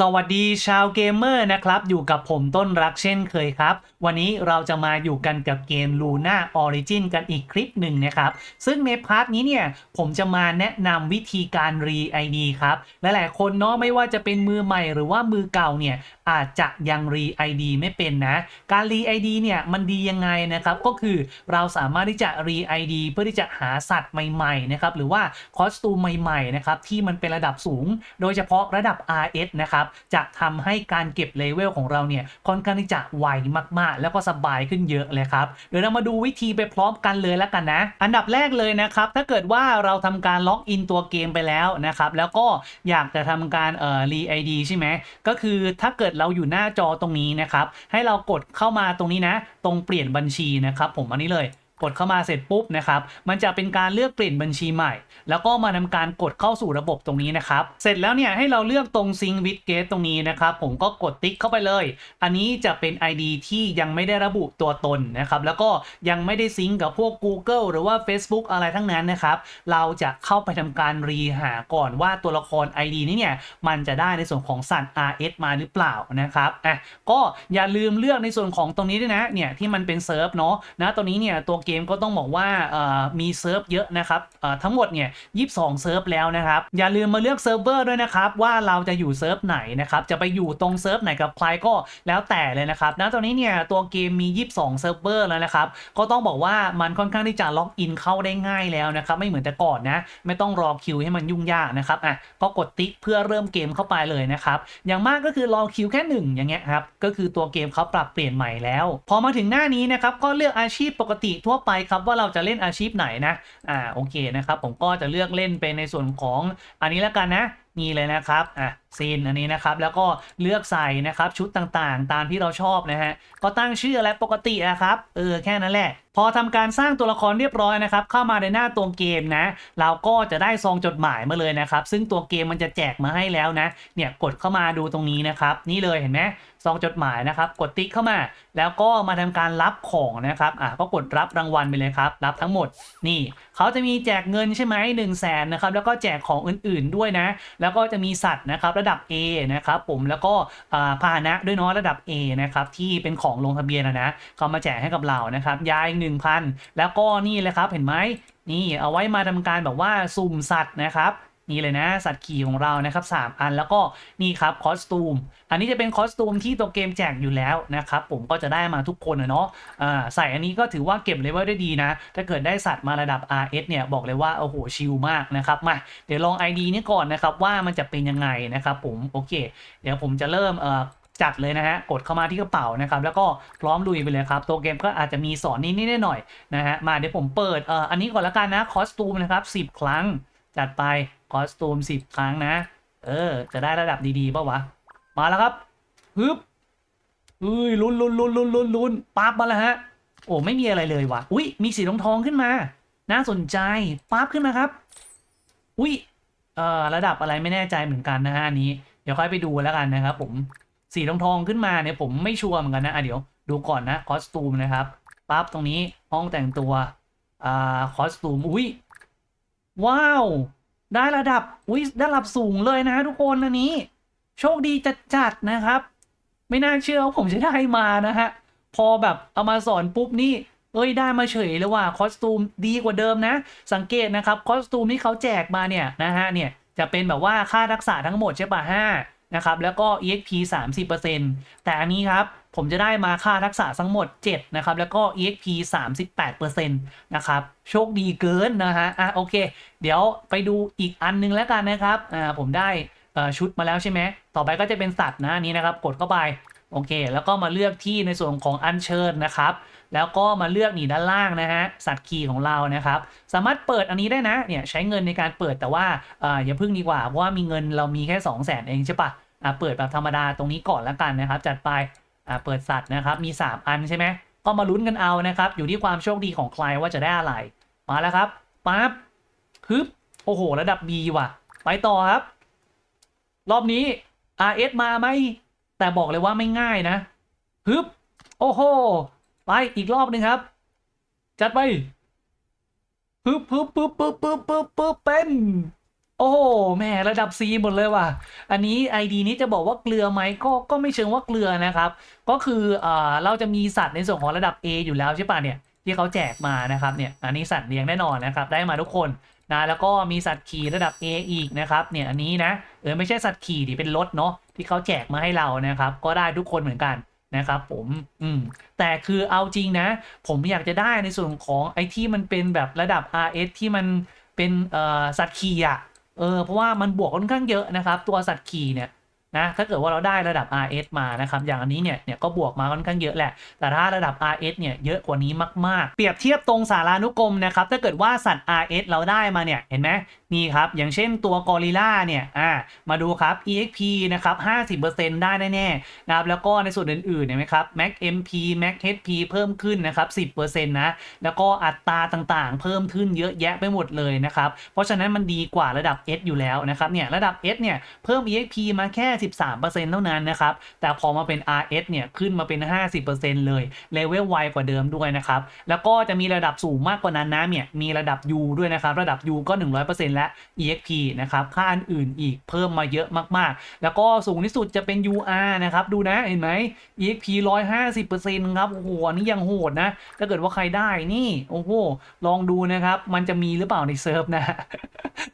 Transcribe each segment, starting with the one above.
สวัสดีชาวเกมเมอร์นะครับ อยู่กับผมต้นรักเช่นเคยครับ วันนี้เราจะมาอยู่กันกับเกม Luna Origin กันอีกคลิปหนึ่งนะครับ ซึ่งในพาร์ทนี้เนี่ย ผมจะมาแนะนำวิธีการ re ID ครับและหลายคนเนาะไม่ว่าจะเป็นมือใหม่หรือว่ามือเก่าเนี่ย อาจจะยัง re ID ไม่เป็นนะ การ re ID เนี่ยมันดียังไงนะครับ ก็คือเราสามารถที่จะ re ID เพื่อที่จะหาสัตว์ใหม่ๆนะครับหรือว่าคอสตูมใหม่ๆนะครับที่มันเป็นระดับสูง โดยเฉพาะระดับ RS นะครับจะทำให้การเก็บเลเวลของเราเนี่ยค่อนข้างที่จะไวมากๆ แล้วก็สบายขึ้นเยอะเลยครับเดี๋ยวเรามาดูวิธีไปพร้อมกันเลยแล้วกันนะ อันดับแรกเลยนะครับถ้าเกิดว่าเราทำการล็อกอินตัวเกมไปแล้วนะครับแล้วก็อยากจะทำการเอ่อ re ID ใช่ไหมก็คือถ้าเกิดเราอยู่หน้าจอตรงนี้นะครับให้เรากดเข้ามาตรงนี้นะ ตรงเปลี่ยนบัญชีนะครับผมอันนี้เลย กดเข้ามาเสร็จปุ๊บนะครับ มันจะเป็นการเลือกเปลี่ยนบัญชีใหม่ แล้วก็มาทำการกดเข้าสู่ระบบตรงนี้นะครับ เสร็จแล้วเนี่ยให้เราเลือกตรง Sync with Gate ตรงนี้นะครับ ผมก็กดติ๊กเข้าไปเลย อันนี้จะเป็น ID ที่ยังไม่ได้ระบุตัวตนนะครับ แล้วก็ยังไม่ได้ซิงกับพวก Google หรือว่า Facebook อะไรทั้งนั้นนะครับ เราจะเข้าไปทำการรีหาก่อนว่าตัวละคร ID นี้เนี่ย มันจะได้ในส่วนของสัตว์ RS มาหรือเปล่านะครับ อะ ก็อย่าลืมเลือกในส่วนของตรงนี้ด้วยนะ เนี่ยที่มันเป็นเซิร์ฟเนาะ นะตรงนี้เนี่ยตัวเกมก็ต้องบอกว่ามีเซิร์ฟเยอะนะครับทั้งหมดเนี่ย22 เซิร์ฟแล้วนะครับ อย่าลืมมาเลือกเซิร์ฟเวอร์ด้วยนะครับ ว่าเราจะอยู่เซิร์ฟไหนนะครับ จะไปอยู่ตรงเซิร์ฟไหนกับใครก็แล้วแต่เลยนะครับนะตอนนี้เนี่ยตัวเกมมี 22 เซิร์ฟเวอร์แล้วนะครับ ก็ต้องบอกว่ามันค่อนข้างที่จะล็อกอินเข้าได้ง่ายแล้วนะครับไม่เหมือนแต่ก่อนนะ ไม่ต้องรอคิวให้มันยุ่งยากนะครับอะก็กดติ๊กเพื่อเริ่มเกมเข้าไปเลยนะครับอย่างมากก็คือรอคิวแค่หนึ่งอย่างเงี้ยครับก็คือตัวเกมเขาปรับเปลี่ยนใหม่แล้ว พอมาถึงหน้านี้นะครับก็เลือกอาชีพปกติทั่วไปครับว่าเราจะเล่นอาชีพไหนนะอ่าโอเคนะครับผมก็จะเลือกเล่นเป็นในส่วนของอันนี้แล้วกันนะนี่เลยนะครับ อะซีนอันนี้นะครับ แล้วก็เลือกใส่นะครับชุดต่างๆ ตามที่เราชอบนะฮะ ก็ตั้งชื่ออะไรปกติอะครับ เออ แค่นั้นแหละ พอทำการสร้างตัวละครเรียบร้อยนะครับ เข้ามาในหน้าตัวเกมนะ เราก็จะได้ซองจดหมายมาเลยนะครับ ซึ่งตัวเกมมันจะแจกมาให้แล้วนะ เนี่ยกดเข้ามาดูตรงนี้นะครับ นี่เลยเห็นไหมซองจดหมายนะครับ กดติ๊กเข้ามา แล้วก็มาทำการรับของนะครับ อะก็กดรับรางวัลไปเลยครับ รับทั้งหมด นี่เขาจะมีแจกเงินใช่ไหมหนึ่งแสนนะครับ แล้วก็แจกของอื่นๆด้วยนะ แล้วก็จะมีสัตว์นะครับระดับ A นะครับผม แล้วก็อ่าพาหนะด้วยเนาะระดับ A นะครับ ที่เป็นของลงทะเบียนนะนะเขามาแจกให้กับเรานะครับ ยาอีกหนึ่งพันแล้วก็นี่เลยครับเห็นไหมนี่เอาไว้มาทำการแบบว่าสุ่มสัตว์นะครับนี่เลยนะสัตว์ขี่ของเรานะครับ 3 อันแล้วก็นี่ครับคอสตูม อันนี้จะเป็นคอสตูมที่ตัวเกมแจกอยู่แล้วนะครับ ผมก็จะได้มาทุกคนนะเนาะใส่อันนี้ก็ถือว่าเก็บเลเวลได้ดีนะ ถ้าเกิดได้สัตว์มาระดับ RS เนี่ย บอกเลยว่า โอ้โห ชิลมากนะครับมาเดี๋ยวลอง ID นี้ก่อนนะครับ ว่ามันจะเป็นยังไงนะครับผม โอเค เดี๋ยวผมจะเริ่มเอ่อ จัดเลยนะฮะ กดเข้ามาที่กระเป๋านะครับ แล้วก็พร้อมลุยไปเลยครับ ตัวเกมก็อาจจะมีสอนนิดๆหน่อยๆนะฮะ มาเดี๋ยวผมเปิดเอ่ออันนี้ก่อนละกันนะ คอสตูมนะครับ 10 ครั้ง จัดไป คอสตูม 10 ครั้งนะ เออ จะได้ระดับดีๆป่าวะ มาแล้วครับฮึบเฮ้ยลุ้นลุ้นลุ้นลุ้นลุ้นลุ้นปั๊บมาแล้วฮะ โอ้ไม่มีอะไรเลยวะอุ้ยมีสีทองทองๆขึ้นมา น่าสนใจปั๊บขึ้นมาครับ อุ้ยเอ่อระดับอะไรไม่แน่ใจเหมือนกันนะฮะนี้ เดี๋ยวค่อยไปดูแล้วกันนะครับผม สีทองทองๆขึ้นมาเนี่ยผมไม่ชัวร์เหมือนกันนะอะเดี๋ยวดูก่อนนะคอสตูมนะครับปั๊บตรงนี้ห้องแต่งตัวอ่าคอสตูมอุ้ยว้าว ได้ระดับอุ้ยได้ระดับสูงเลยนะทุกคนอันนี้ โชคดีจัดๆนะครับ ไม่น่าเชื่อว่าผมจะได้มานะฮะพอแบบเอามาสอนปุ๊บนี่เอ้ยได้มาเฉยเลยว่าคอสตูมดีกว่าเดิมนะ สังเกตนะครับคอสตูมที่เขาแจกมาเนี่ยนะฮะเนี่ยจะเป็นแบบว่าค่ารักษาทั้งหมดใช่ปะห้า นะครับแล้วก็ exp 30%แต่อันนี้ครับผมจะได้มาค่ารักษาทั้งหมด 7 นะครับ แล้วก็ exp 38%นะครับ โชคดีเกินนะฮะอะโอเค เดี๋ยวไปดูอีกอันนึงแล้วกันนะครับอ่าผมได้ชุดมาแล้วใช่ไหม ต่อไปก็จะเป็นสัตว์นะนี้นะครับ กดเข้าไป โอเค แล้วก็มาเลือกที่ในส่วนของอัญเชิญนะครับ แล้วก็มาเลือกนี่ด้านล่างนะฮะ สัตว์ขี่ของเรานะครับ สามารถเปิดอันนี้ได้นะ เนี่ยใช้เงินในการเปิดแต่ว่าอ่าอย่าพึ่งดีกว่า เพราะว่ามีเงินเรามีแค่ 2 0 0 0 0นเองใช่ปะ อ่าเปิดแบบธรรมดาตรงนี้ก่อนแล้วกันนะครับ จัดไปอ่าเปิดสัตว์นะครับมี 3 อันใช่ไหมก็มาลุ้นกันเอานะครับ อยู่ที่ความโชคดีของใครว่าจะได้อะไร มาแล้วครับปั๊บฮึบโอ้โห ระดับ B ว่ะ ไปต่อครับ รอบนี้ RS มาไหมแต่บอกเลยว่าไม่ง่ายนะฮึบโอ้โห ไปอีกรอบหนึ่งครับ จัดไปฮึบฮึบปึ๊บปึ๊บปึ๊บปึ๊บปึ๊บเป็น โอ้แม่ระดับ C หมดเลยว่ะ อันนี้ ID นี้จะบอกว่าเกลือไหมก็ก็ไม่เชิงว่าเกลือนะครับ ก็คือเอ่อเราจะมีสัตว์ในส่วนของระดับ A อยู่แล้วใช่ป่ะเนี่ยที่เขาแจกมานะครับเนี่ยอันนี้สัตว์เลี้ยงแน่นอนนะครับได้มาทุกคนนะแล้วก็มีสัตว์ขี่ระดับ A อีกนะครับเนี่ยอันนี้นะเออไม่ใช่สัตว์ขี่ดิเป็นรถเนาะที่เขาแจกมาให้เรานะครับ ก็ได้ทุกคนเหมือนกันนะครับผมอืมแต่คือเอาจริงนะ ผมอยากจะได้ในส่วนของไอที่มันเป็นแบบระดับ RS ที่มันเป็นเอ่อสัตว์ขี่อะ เออเพราะว่ามันบวกค่อนข้างเยอะนะครับ ตัวสัตว์ขี่เนี่ยนะถ้าเกิดว่าเราได้ระดับ RS มานะครับ อย่างอันนี้เนี่ยเนี่ยก็บวกมาค่อนข้างเยอะแหละ แต่ถ้าระดับ RS เนี่ยเยอะกว่านี้มาก ๆ เปรียบเทียบตรงสารานุกรมนะครับ ถ้าเกิดว่าสัตว์ RS เราได้มาเนี่ยเห็นไหมนี่ครับ อย่างเช่นตัวกอริล่าเนี่ยอ่ามาดูครับ EXP นะครับ50%ได้แน่ๆนะครับแล้วก็ในส่วนอื่นๆเห็นไหมครับ Max MP Max HP เพิ่มขึ้นนะครับ10%นะแล้วก็อัตราต่างๆ เพิ่มขึ้นเยอะแยะไปหมดเลยนะครับ เพราะฉะนั้นมันดีกว่าระดับ S อยู่แล้วนะครับเนี่ยระดับ S เนี่ยเพิ่ม EXP มาแค่ 13%เท่านั้นนะครับแต่พอมาเป็น RS เนี่ยขึ้นมาเป็น 50%เลยเลเวลไวกว่าเดิมด้วยนะครับแล้วก็จะมีระดับสูงมากกว่านั้นนะเนี่ยมีระดับ U ด้วยนะครับระดับ U ก็ 100%แลและ EXP นะครับ ค่าอันอื่นอีกเพิ่มมาเยอะมากๆ แล้วก็สูงที่สุดจะเป็น UR นะครับ ดูนะเห็นไหม EXP 150%ครับ โอ้โหอันนี่ยังโหดนะ ถ้าเกิดว่าใครได้นี่ โอ้โห ลองดูนะครับ มันจะมีหรือเปล่าในเซิร์ฟนะ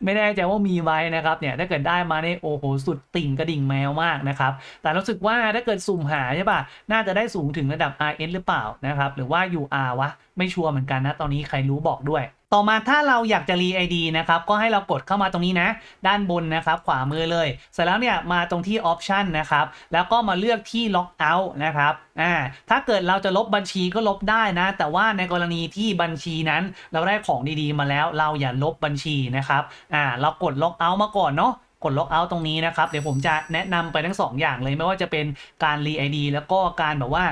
ไม่แน่ใจว่ามีไว้นะครับ เนี่ย ถ้าเกิดได้มาเนี่ยโอ้โห สุดติ่งกระดิ่งแมวมากนะครับ แต่รู้สึกว่าถ้าเกิดสุ่มหาใช่ป่ะ น่าจะได้สูงถึงระดับ RS หรือเปล่านะครับ หรือว่า UR วะ ไม่ชัวร์เหมือนกันนะ ตอนนี้ใครรู้บอกด้วย ต่อมาถ้าเราอยากจะรีไอดีนะครับก็ให้เรากดเข้ามาตรงนี้นะ ด้านบนนะครับ ขวามือเลย เสร็จแล้วเนี่ยมาตรงที่ออปชันนะครับ แล้วก็มาเลือกที่ล็อกเอาท์นะครับอ่าถ้าเกิดเราจะลบบัญชีก็ลบได้นะ แต่ว่าในกรณีที่บัญชีนั้น เราได้ของดีๆมาแล้ว เราอย่าลบบัญชีนะครับอ่าเรากดล็อกเอาท์มาก่อนเนาะ กดล็อกเอาท์ตรงนี้นะครับ เดี๋ยวผมจะแนะนำไปทั้ง 2 อย่างเลยไม่ว่าจะเป็นการรีไอดีแล้วก็การแบบว่า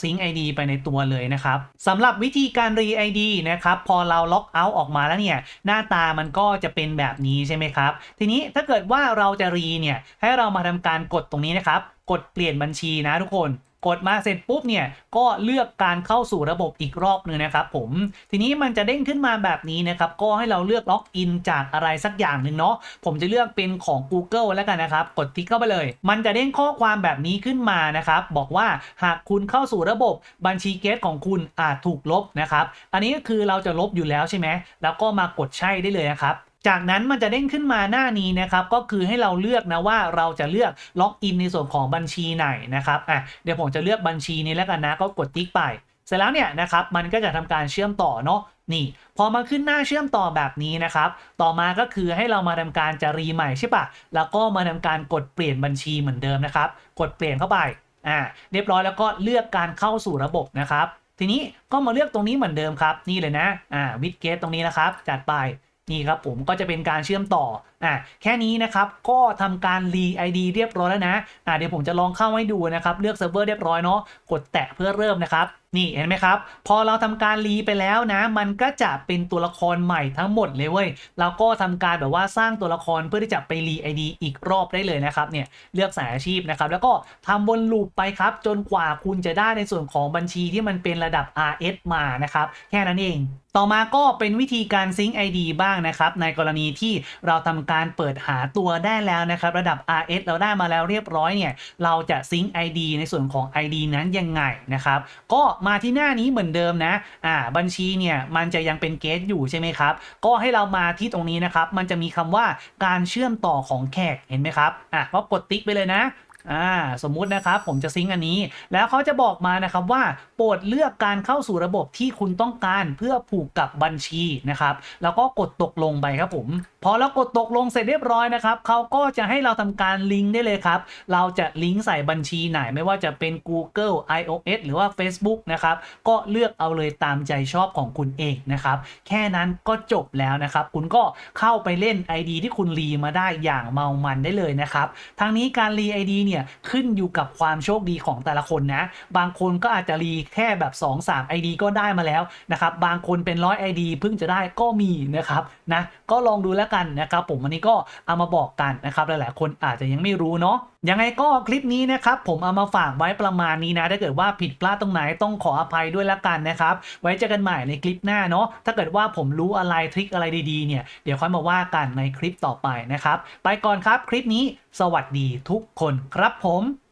ซิงไอดีไปในตัวเลยนะครับสำหรับวิธีการรีไอดีนะครับพอเราล็อกเอาท์ออกมาแล้วเนี่ยหน้าตามันก็จะเป็นแบบนี้ใช่ไหมครับ ทีนี้ถ้าเกิดว่าเราจะรีเนี่ยให้เรามาทำการกดตรงนี้นะครับกดเปลี่ยนบัญชีนะทุกคน กดมาเสร็จปุ๊บเนี่ยก็เลือกการเข้าสู่ระบบอีกรอบหนึงนะครับผมทีนี้มันจะเด้งขึ้นมาแบบนี้นะครับก็ให้เราเลือกล็อกอินจากอะไรสักอย่างหนึ่งเนาะผมจะเลือกเป็นของ Google แล้วกันนะครับ กดติ๊กเข้าไปเลย มันจะเด้งข้อความแบบนี้ขึ้นมานะครับ บอกว่าหากคุณเข้าสู่ระบบบัญชีเกตของคุณอาจถูกลบนะครับ อันนี้ก็คือเราจะลบอยู่แล้วใช่ไหมแล้วก็มากดใช่ได้เลยนะครับ จากนั้นมันจะเด้งขึ้นมาหน้านี้นะครับ ก็คือให้เราเลือกนะว่าเราจะเลือกล็อกอินในส่วนของบัญชีไหนนะครับอะเดี๋ยวผมจะเลือกบัญชีนี้แล้วกันนะ ก็กดติ๊กไป เสร็จแล้วเนี่ยนะครับมันก็จะทำการเชื่อมต่อเนาะนี่พอมาขึ้นหน้าเชื่อมต่อแบบนี้นะครับ ต่อมาก็คือให้เรามาทำการจะรีใหม่ใช่ปะแล้วก็มาทำการกดเปลี่ยนบัญชีเหมือนเดิมนะครับ กดเปลี่ยนเข้าไปอ่าเรียบร้อยแล้วก็เลือกการเข้าสู่ระบบนะครับ ทีนี้ก็มาเลือกตรงนี้เหมือนเดิมครับ นี่เลยนะอ่าวิดเกตตรงนี้นะครับ จัดไป นี่ครับผมก็จะเป็นการเชื่อมต่ออะแค่นี้นะครับก็ทำการรี ID เรียบร้อยแล้วนะอะเดี๋ยวผมจะลองเข้าให้ดูนะครับ เลือกเซิร์ฟเวอร์เรียบร้อยเนาะกดแตะเพื่อเริ่มนะครับนี่เห็นไหมครับ พอเราทำการรีไปแล้วนะ มันก็จะเป็นตัวละครใหม่ทั้งหมดเลยเว้ยเราก็ทำการแบบว่าสร้างตัวละครเพื่อที่จะไปรี ID อีกรอบได้เลยนะครับเนี่ยเลือกสายอาชีพนะครับ แล้วก็ทำวนลูปไปครับ จนกว่าคุณจะได้ในส่วนของบัญชีที่มันเป็นระดับ RS มานะครับ แค่นั้นเองต่อมาก็เป็นวิธีการซิงค์ ID บ้างนะครับ ในกรณีที่เราทำการเปิดหาตัวได้แล้วนะครับ ระดับ RS เราได้มาแล้วเรียบร้อยเนี่ย เราจะซิงค์ ID ในส่วนของ ID นั้นยังไงนะครับ ก็มาที่หน้านี้เหมือนเดิมนะอ่าบัญชีเนี่ยมันจะยังเป็นเกตอยู่ใช่ไหมครับ ก็ให้เรามาที่ตรงนี้นะครับ มันจะมีคำว่าการเชื่อมต่อของแขกเห็นไหมครับอะก็กดติ๊กไปเลยนะ อ่าสมมุตินะครับผมจะซิงอันนี้ แล้วเขาจะบอกมานะครับว่าโปรดเลือกการเข้าสู่ระบบที่คุณต้องการเพื่อผูกกับบัญชีนะครับ แล้วก็กดตกลงไปครับผม พอเรากดตกลงเสร็จเรียบร้อยนะครับเขาก็จะให้เราทำการลิงก์ได้เลยครับ เราจะลิงก์ใส่บัญชีไหนไม่ว่าจะเป็น Google iOS หรือว่า Facebook นะครับก็เลือกเอาเลยตามใจชอบของคุณเองนะครับแค่นั้นก็จบแล้วนะครับ คุณก็เข้าไปเล่น ID ที่คุณรีมาได้อย่างเมามันได้เลยนะครับทางนี้การรี ID เนี่ยขึ้นอยู่กับความโชคดีของแต่ละคนนะ บางคนก็อาจจะรีแค่แบบ 2-3 ID ก็ได้มาแล้วนะครับ บางคนเป็นร้อย ID เพิ่งจะได้ก็มีนะครับนะก็ลองดูแล้วกันนะครับผมวันนี้ก็เอามาบอกกันนะครับหลายๆคนอาจจะยังไม่รู้เนาะ ยังไงก็คลิปนี้นะครับผมเอามาฝากไว้ประมาณนี้นะถ้าเกิดว่าผิดพลาดตรงไหนต้องขออภัยด้วยละกันนะครับ ไว้เจอกันใหม่ในคลิปหน้าเนาะถ้าเกิดว่าผมรู้อะไรทริคอะไรดีๆเนี่ยเดี๋ยวค่อยมาว่ากันในคลิปต่อไปนะครับ ไปก่อนครับคลิปนี้ สวัสดีทุกคนครับผม